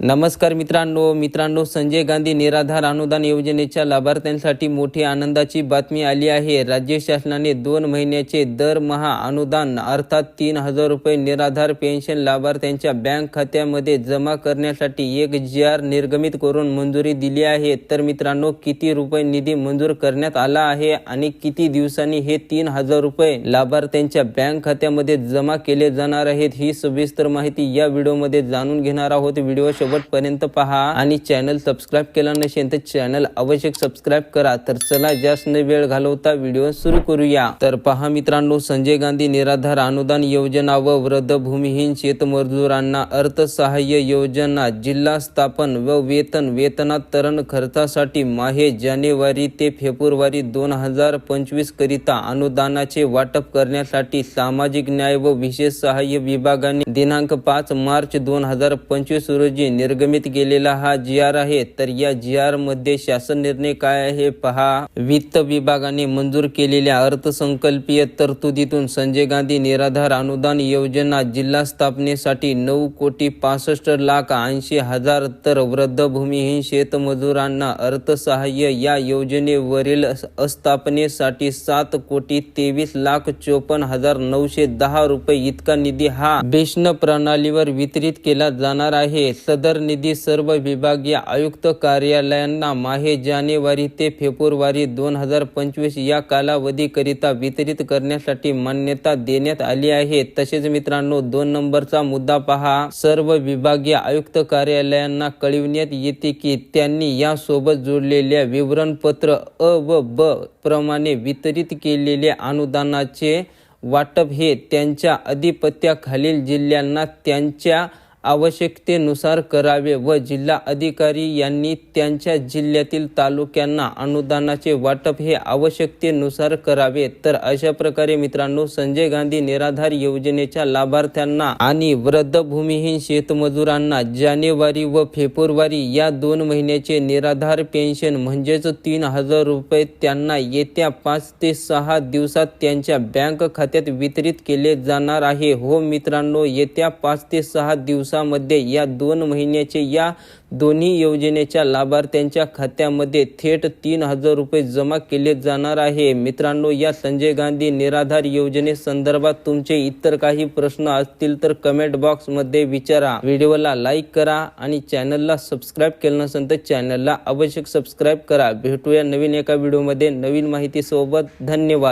नमस्कार मित्रांनो मित्रांनो संजय गांधी निराधार अनुदान योजनेच्या लाभार्थ्यांसाठी मोठी आनंदाची बातमी आली आहे. राज्य शासनाने दोन महिन्याचे दरमहा अनुदान अर्थात तीन हजार रुपये निराधार पेन्शन लाभार्थ्यांच्या बँक खात्यामध्ये जमा करण्यासाठी एक जी आर निर्गमित करून मंजुरी दिली आहे. तर मित्रांनो किती रुपये निधी मंजूर करण्यात आला आहे आणि किती दिवसांनी हे तीन हजार रुपये लाभार्थ्यांच्या बँक खात्यामध्ये जमा केले जाणार आहेत ही सविस्तर माहिती या व्हिडिओमध्ये जाणून घेणार आहोत. व्हिडिओ शेवटपर्यंत पहा आणि चॅनल सबस्क्राईब केला नसेल तर चॅनल आवश्यक सबस्क्राईब करा. तर चला जास्त न वेळ घालवता व्हिडिओ सुरू करूया. तर पहा मित्रांनो संजय गांधी निराधार अनुदान योजना व वृद्ध भूमिहीन शेतमजुरांना अर्थसहाय्य योजना जिल्हा स्थापन व वेतन वेतनातरण खर्चासाठी माहे जानेवारी ते फेब्रुवारी दोन हजार पंचवीस करिता अनुदानाचे वाटप करण्यासाठी सामाजिक न्याय व विशेष सहाय्य विभागाने दिनांक पाच मार्च दोन हजार पंचवीस रोजी निर्गमित केलेला हा जी आर आहे तर या जी आरमध्ये शासन निर्णय काय आहे पहा. वित्त विभागाने मंजूर केलेल्या अर्थसंकल्पीय तरतुदीतून संजय गांधी निराधार अनुदान योजना जिल्हा स्थापनेसाठी नऊ कोटी पासष्ट लाख ऐंशी हजार तर वृद्ध भूमिहीन शेतमजुरांना अर्थसहाय्य या योजनेवरील अस्थापनेसाठी सात कोटी तेवीस लाख चोपन्न हजार नऊशे दहा रुपये इतका निधी हा बेशन प्रणालीवर वितरित केला जाणार आहे. सदर निधी सर्व विभागीय आयुक्त कार्यालयांना माहे जानेवारी ते फेब्रुवारी दोन हजार पंचवीस या कालावधीकरिता वितरित करण्यासाठी मान्यता देण्यात आली आहे. तसेच मित्रांनो दोन नंबरचा मुद्दा पहा. सर्व विभागीय आयुक्त कार्यालयांना कळविण्यात येते की त्यांनी यासोबत जोडलेल्या विवरणपत्र अ व ब प्रमाणे वितरित केलेल्या अनुदानाचे वाटप हे त्यांच्या अधिपत्याखालील जिल्ह्यांना त्यांच्या आवश्यकतेनुसार करावे व जिल्हा अधिकारी यांनी त्यांच्या जिल्ह्यातील तालुक्यांना अनुदानाचे वाटप हे आवश्यकतेनुसार करावे. तर अशा प्रकारे मित्रांनो संजय गांधी निराधार योजनेच्या लाभार्थ्यांना आणि वृद्ध भूमिहीन शेतमजुरांना जानेवारी व फेब्रुवारी या दोन महिन्याचे निराधार पेन्शन म्हणजेच तीन हजार रुपये त्यांना येत्या पाच ते सहा दिवसात त्यांच्या बँक खात्यात वितरित केले जाणार आहे. हो मित्रांनो येत्या पाच ते सहा दिवसामध्ये या दोन महिन्याचे या दोन्ही योजनेच्या लाभार्थ्यांच्या खात्यामध्ये थेट तीन हजार रुपये जमा केले जाणार आहे. मित्रांनो या संजय गांधी निराधार योजनेसंदर्भात तुमचे इतर काही प्रश्न असतील तर कमेंट बॉक्समध्ये विचारा. व्हिडिओला लाईक करा आणि चॅनलला सबस्क्राईब केलं नसेल तर चॅनलला आवश्यक सबस्क्राईब करा. भेटूया नवीन एका व्हिडिओमध्ये नवीन माहितीसोबत. धन्यवाद.